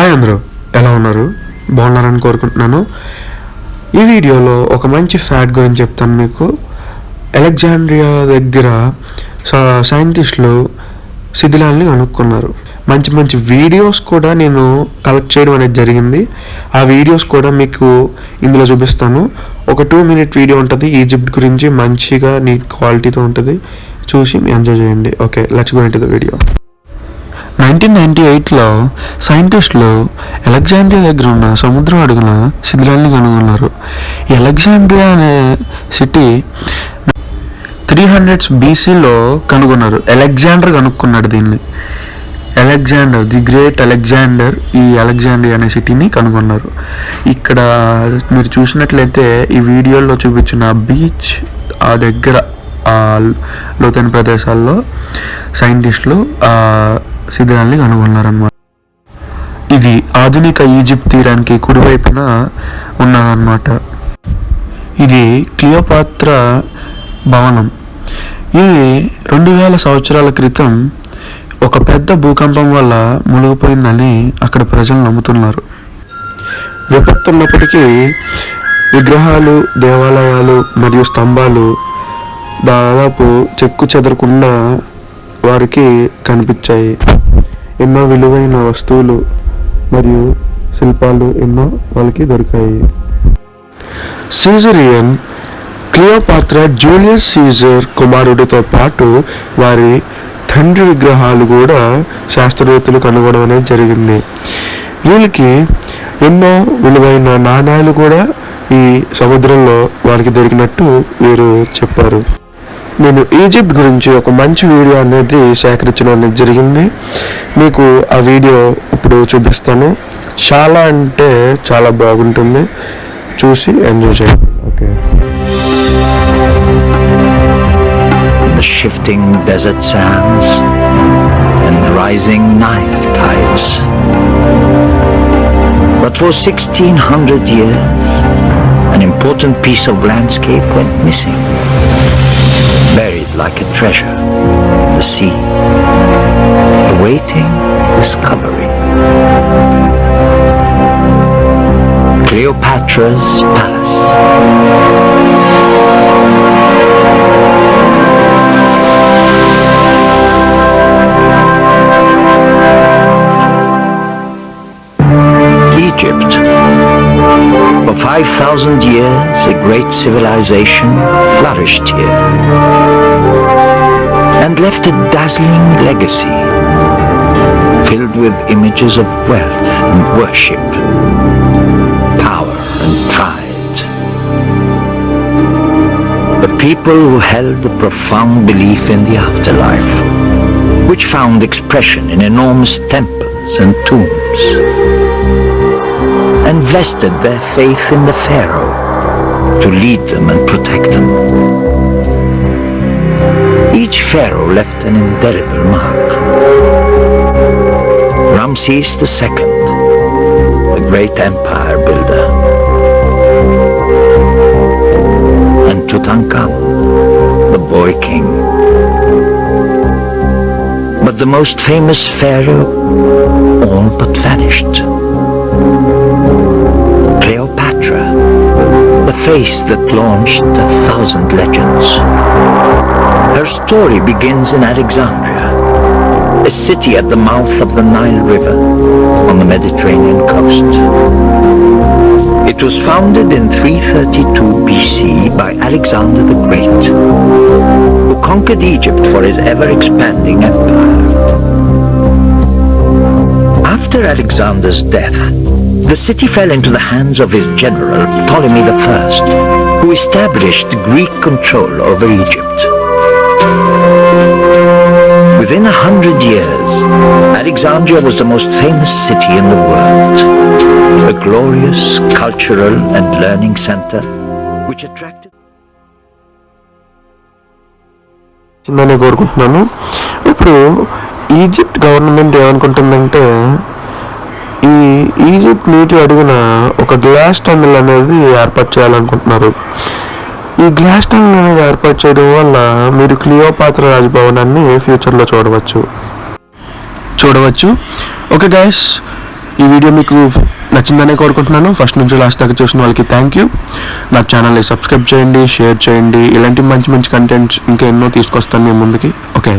Hi అందరూ ఎలా ఉన్నారు? బాగున్నారని కోరుకుంటున్నాను. ఈ వీడియోలో ఒక మంచి ఫ్యాక్ట్ గురించి చెప్తాను మీకు. అలెగ్జాండ్రియా దగ్గర సైంటిస్టులు శిథిలాల్ని కనుక్కున్నారు. మంచి మంచి వీడియోస్ కూడా నేను కలెక్ట్ చేయడం అనేది జరిగింది. ఆ వీడియోస్ కూడా మీకు ఇందులో చూపిస్తాను. ఒక టూ మినిట్ వీడియో ఉంటుంది ఈజిప్ట్ గురించి మంచిగా నీట్ క్వాలిటీతో ఉంటుంది. చూసి ఎంజాయ్ చేయండి. Okay let's go the video. Nineteen ninety ఎయిట్లో సైంటిస్టులు అలెగ్జాండ్రియా దగ్గర ఉన్న సముద్రం అడుగున శిథిలాల్ని కనుగొన్నారు. ఈ అలెగ్జాండ్రియా అనే సిటీ త్రీ హండ్రెడ్స్ బీసీలో కనుగొన్నారు. అలెగ్జాండర్ కనుక్కున్నాడు దీన్ని. అలెగ్జాండర్ ది గ్రేట్ అలెగ్జాండర్ ఈ అలెగ్జాండ్రియా అనే సిటీని కనుగొన్నారు. ఇక్కడ మీరు చూసినట్లయితే ఈ వీడియోలో చూపించిన బీచ్ ఆ దగ్గర లోతైన ప్రదేశాల్లో సైంటిస్టులు శిథిలాల్ని కనుగొన్నారన్నమాట ఇది ఆధునిక ఈజిప్ట్ తీరానికి కుడివైపున ఉన్నదన్నమాట. ఇది క్లియోపాత్ర భవనం. ఇది రెండు వేల సంవత్సరాల క్రితం ఒక పెద్ద భూకంపం వల్ల మునిగిపోయిందని అక్కడ ప్రజలు నమ్ముతున్నారు. విపత్తున్నప్పటికీ విగ్రహాలు దేవాలయాలు మరియు స్తంభాలు దాదాపు చెక్కు చెదరకుండా వారికి కనిపించాయి. ఎన్నో విలువైన వస్తువులు మరియు శిల్పాలు ఎన్నో వాళ్ళకి దొరికాయి. సీజరియన్ క్లియోపాత్ర జూలియస్ సీజర్ కుమారుడితో పాటు వారి తండ్రి విగ్రహాలు కూడా శాస్త్రవేత్తలు కనుగొనడం అనేది జరిగింది. వీళ్ళకి ఎన్నో విలువైన నాణ్యాలు కూడా ఈ సముద్రంలో వారికి దొరికినట్టు వీరు చెప్పారు. నేను ఈజిప్ట్ గురించి ఒక మంచి వీడియో అనేది సేకరించడం జరిగింది మీకు ఆ వీడియో ఇప్పుడు చూపిస్తాను చాలా అంటే చాలా బాగుంటుంది చూసి ఎంజాయ్ చేయండి okay the shifting desert sands and rising Nile tides. But for 1600 years, an important piece of landscape went missing, buried like a treasure, in the sea, awaiting discovery. Cleopatra's Palace. Egypt. For 5,000 years, a great civilization flourished here and left a dazzling legacy filled with images of wealth and worship, power and pride. The people who held a profound belief in the afterlife, which found expression in enormous temples and tombs and vested their faith in the Pharaoh to lead them and protect them. Each Pharaoh left an indelible mark. Ramses II, the great empire builder, and Tutankhamun, the boy king. But the most famous Pharaoh all but vanished. The face that launched a thousand legends. Her story begins in Alexandria, a city at the mouth of the Nile River on the Mediterranean coast. It was founded in 332 BC by Alexander the Great, who conquered Egypt for his ever-expanding empire. After Alexander's death, the city fell into the hands of his general Ptolemy I, who established Greek control over Egypt. Within a hundred years, Alexandria was the most famous city in the world, a glorious cultural and learning center which attracted చిందని కోరుకుంటున్నాను ఇప్పుడు Egypt government ఏమనుకుంటుందంటే ఈ Egypt నీటి అడుగున ఒక glass tunnel అనేది ఏర్పాటు చేయాలనుకుంటున్నారు. ఈ గ్లాస్ టన్నెల్ అనేది ఏర్పాటు చేయడం వల్ల మీరు క్లియోపాత్ర రాజభవనాన్ని ఫ్యూచర్లో చూడవచ్చు. చూడవచ్చు. ఓకే గైస్ ఈ వీడియో మీకు నచ్చిందనే కోరుకుంటున్నాను. ఫస్ట్ నుంచి లాస్ట్ దాకా చూసిన వాళ్ళకి థ్యాంక్ యూ నా ఛానల్ని సబ్స్క్రైబ్ చేయండి షేర్ చేయండి. ఇలాంటి మంచి మంచి కంటెంట్స్ ఇంకా ఎన్నో తీసుకొస్తాను మీ ముందుకి. ఓకే.